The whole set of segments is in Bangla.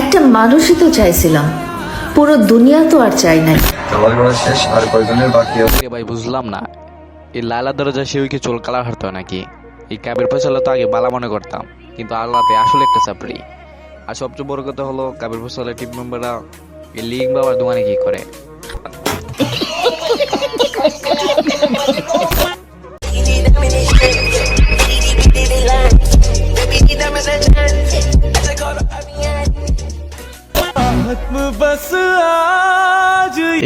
একটা মানুষই তো চাইছিলাম। পুরো দুনিয়া তো আর চাই নাই। সবার করা শেষ আর কয়জনের বাকি আছে? এ ভাই বুঝলাম না। এই লালা দরজা সে কি চুল কালার হারতো নাকি? এই কাবের ফসল তো আগে বালা মনে করতাম কিন্তু আল্লাহতে আসলে একটা চাপড়ি। আর সবচেয়ে বড় কথা হলো কাবের ফসলের টিম মেম্বাররা এই লিঙ্ক বাবার দোকানে কি করে?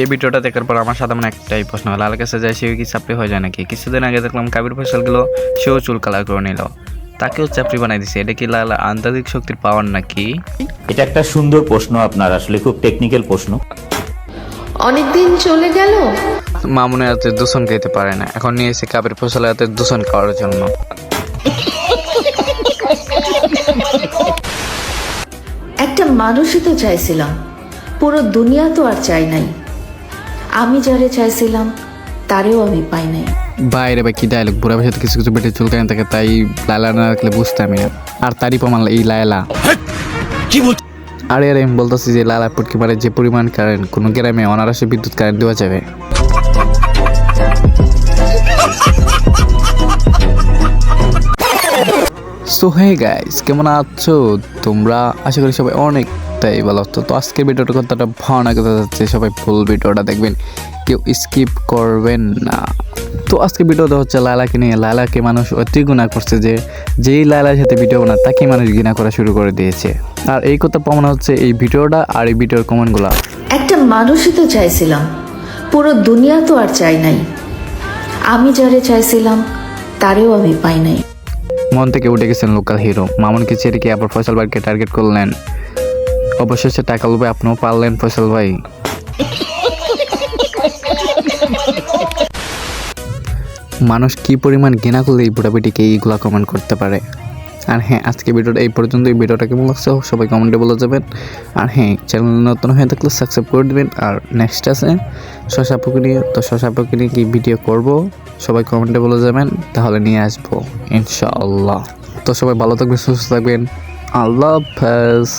এই ভিডিওটা দেখার পর আমার সাথে মানে একটাই প্রশ্ন হলো লাল কাছে যায় সেও কি চাপড়ি হয়ে যায় নাকি? কিছুদিন আগে দেখলাম কাবির ফসলগুলো সেও চুল কালার করে নিল। তাকেও চাপড়ি বানাই দিছে। এটা কি লাল আন্তরিক শক্তির পাওয়ার নাকি? এটা একটা সুন্দর প্রশ্ন আপনার আসলে খুব টেকনিক্যাল প্রশ্ন। অনেকদিন চলে গেল। মামুনে হাতে দূষণ খেতে পারে না। এখন নিয়ে এসে কাবির ফসলের হাতে দূষণ খাওয়ার জন্য। মানুষই তো চাইছিলাম। পুরো দুনিয়া তো আর চাই নাই। আমি যারে চাইছিলাম তারেও আমি পাই নাই। বাইরে বা কি ডায়লগ বুড়া বসে কিছু কিছু বেটে চুলকানি থাকে তাই লাইলা না রাখলে বুঝতামই না। আর তারই প্রমাণ এই লায়লা। আরে আরে আমি বলতেছি যে লালা পুটকি মারে যে পরিমাণ কারেন্ট কোনো গ্রামে অনারাসে বিদ্যুৎ কারেন্ট দেওয়া যাবে। সো হে গাইস কেমন আছো? তোমরা আশা করি সবাই অনেকটাই ভালো আছো। তো আজকের ভিডিওটা কথাটা ভাওনা কথা যাচ্ছে, সবাই ফুল ভিডিওটা দেখবেন, কেউ স্কিপ করবেন না। তো আজকে ভিডিওটা হচ্ছে লালাকে নিয়ে। লালাকে মানুষ অতি গুণা করছে যে, যেই লালার সাথে ভিডিও বানা তাকে মানুষ ঘৃণা করা শুরু করে দিয়েছে। আর এই কথা প্রমাণ হচ্ছে এই ভিডিওটা আর এই ভিডিওর কমেন্টগুলো। একটা মানুষই তো চাইছিলাম, পুরো দুনিয়া তো আর চাই নাই। আমি যারে চাইছিলাম, তারেও আমি পাই নাই। মন থেকে উঠে গেছেন লোকাল হিরো। মামুনকে ছেড়ে কি আবার ফয়সাল ভাইকে টার্গেট করলেন? অবশেষে টাকা লোভে আপনিও পারলেন ফয়সাল ভাই। মানুষ কি পরিমাণ ঘৃণা করলে এই বুড়াবিটিকে এইগুলা কমেন্ট করতে পারে? আর হ্যাঁ আজকে ভিডিওটা এই পর্যন্ত এই ভিডিওটা কেমন লাগছে সবাই কমেন্টে বলে যাবেন। আর হ্যাঁ চ্যানেল নতুন হয়ে থাকলে সাবস্ক্রাইব করে দেবেন। আর নেক্সট আছে শশা নিয়ে তো শশা নিয়ে কি ভিডিও করব? সবাই কমেন্টে বলে যাবেন। তাহলে নিয়ে আসব, ইনশাআল্লাহ। তো সবাই ভালো থাকবেন, সুস্থ থাকবেন। আল্লাহ হাফেজ।